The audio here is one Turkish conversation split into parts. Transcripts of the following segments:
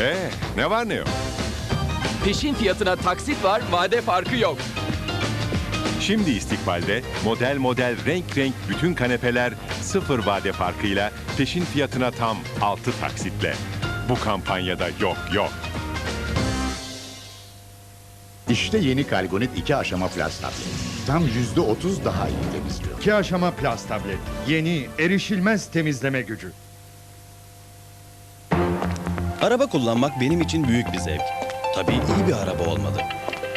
Ee, ne var ne yok? Peşin fiyatına taksit var, vade farkı yok. Şimdi istikbalde model model renk renk bütün kanepeler sıfır vade farkıyla peşin fiyatına tam 6 taksitle. Bu kampanyada yok yok. İşte yeni Kalgonit 2 aşama Plus tablet. Tam yüzde otuz daha iyi temizliyor. İki aşama Plus tablet. Yeni, erişilmez temizleme gücü. Araba kullanmak benim için büyük bir zevk. Tabii iyi bir araba olmalı.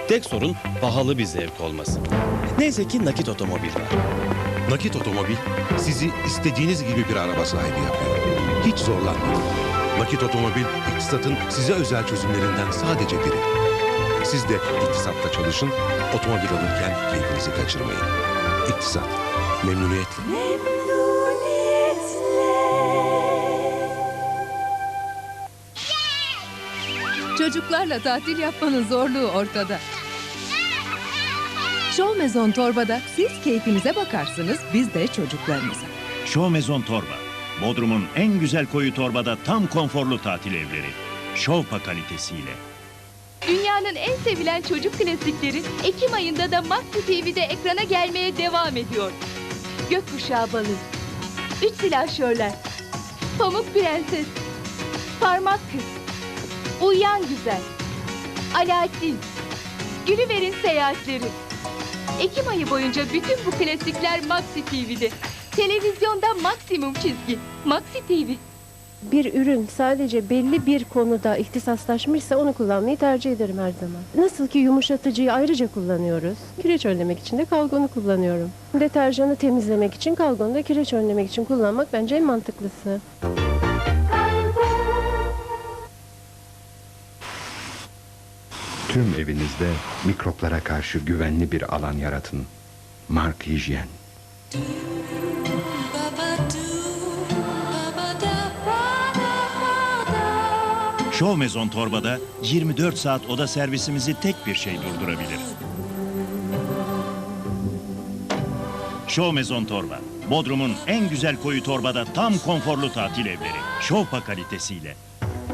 Tek sorun pahalı bir zevk olması. Neyse ki nakit otomobil var. Nakit otomobil sizi istediğiniz gibi bir araba sahibi yapıyor. Hiç zorlanmayın. Nakit otomobil iktisatın size özel çözümlerinden sadece biri. Siz de iktisatta çalışın, otomobil alırken keyfinizi kaçırmayın. İktisat, memnuniyetle. Çocuklarla tatil yapmanın zorluğu ortada. Show Maison Torba'da siz keyfinize bakarsınız, biz de çocuklarımıza. Show Maison Torba. Bodrum'un en güzel koyu torbada tam konforlu tatil evleri. Şovpa kalitesiyle. Dünyanın en sevilen çocuk klasikleri Ekim ayında da Maxi TV'de ekrana gelmeye devam ediyor. Gökkuşağı balığı, Üç silahşörler, Pamuk Prenses, Parmak Kız, Uyuyan Güzel, Alaaddin, Gülüver'in Seyahatleri. Ekim ayı boyunca bütün bu klasikler Maxi TV'de. Televizyonda maksimum çizgi. Maxi TV. Bir ürün sadece belli bir konuda ihtisaslaşmışsa onu kullanmayı tercih ederim her zaman. Nasıl ki yumuşatıcıyı ayrıca kullanıyoruz. Kireç önlemek için de kalgonu kullanıyorum. Deterjanı temizlemek için kalgonu da kireç önlemek için kullanmak bence en mantıklısı. Tüm evinizde mikroplara karşı güvenli bir alan yaratın. Mark Hijyen. Show Maison Torba'da 24 saat oda servisimizi tek bir şey durdurabilir. Show Maison Torba. Bodrum'un en güzel koyu torbada tam konforlu tatil evleri. Şovpa kalitesiyle.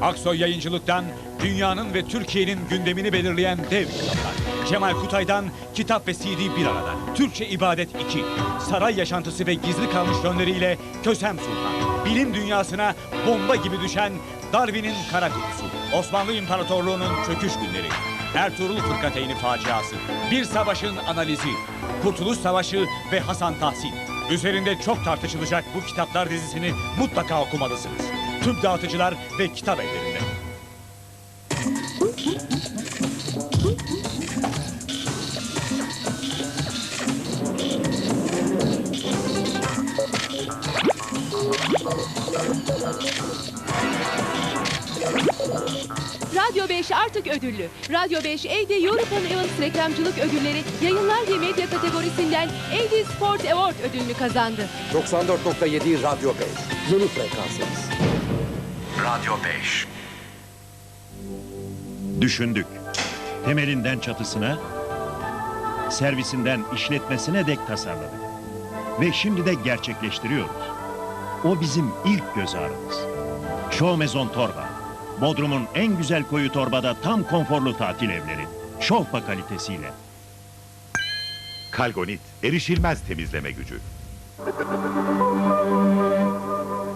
Aksoy Yayıncılık'tan dünyanın ve Türkiye'nin gündemini belirleyen dev kitaplar. Cemal Kutay'dan kitap ve CD bir arada. Türkçe İbadet 2. Saray yaşantısı ve gizli kalmış yönleriyle Kösem Sultan. Bilim dünyasına bomba gibi düşen Darwin'in kara kutusu. Osmanlı İmparatorluğu'nun çöküş günleri. Ertuğrul Fırkateyni faciası. Bir savaşın analizi. Kurtuluş Savaşı ve Hasan Tahsin. Üzerinde çok tartışılacak bu kitaplar dizisini mutlaka okumalısınız. Tüm dağıtıcılar ve kitap evlerinde. Radyo 5 artık ödüllü. Radyo 5 AD European Events reklamcılık ödülleri yayınlar ve medya kategorisinden AD Sport Award ödülünü kazandı. 94.7 Radyo 5. Yeni frekansımız. Radyo 5. Düşündük. Temelinden çatısına, servisinden işletmesine dek tasarladık. Ve şimdi de gerçekleştiriyoruz. O bizim ilk göz ağrımız. Show Maison Torba. Bodrum'un en güzel koyu torbada tam konforlu tatil evleri. Şovpa kalitesiyle. Kalgonit, erişilmez temizleme gücü.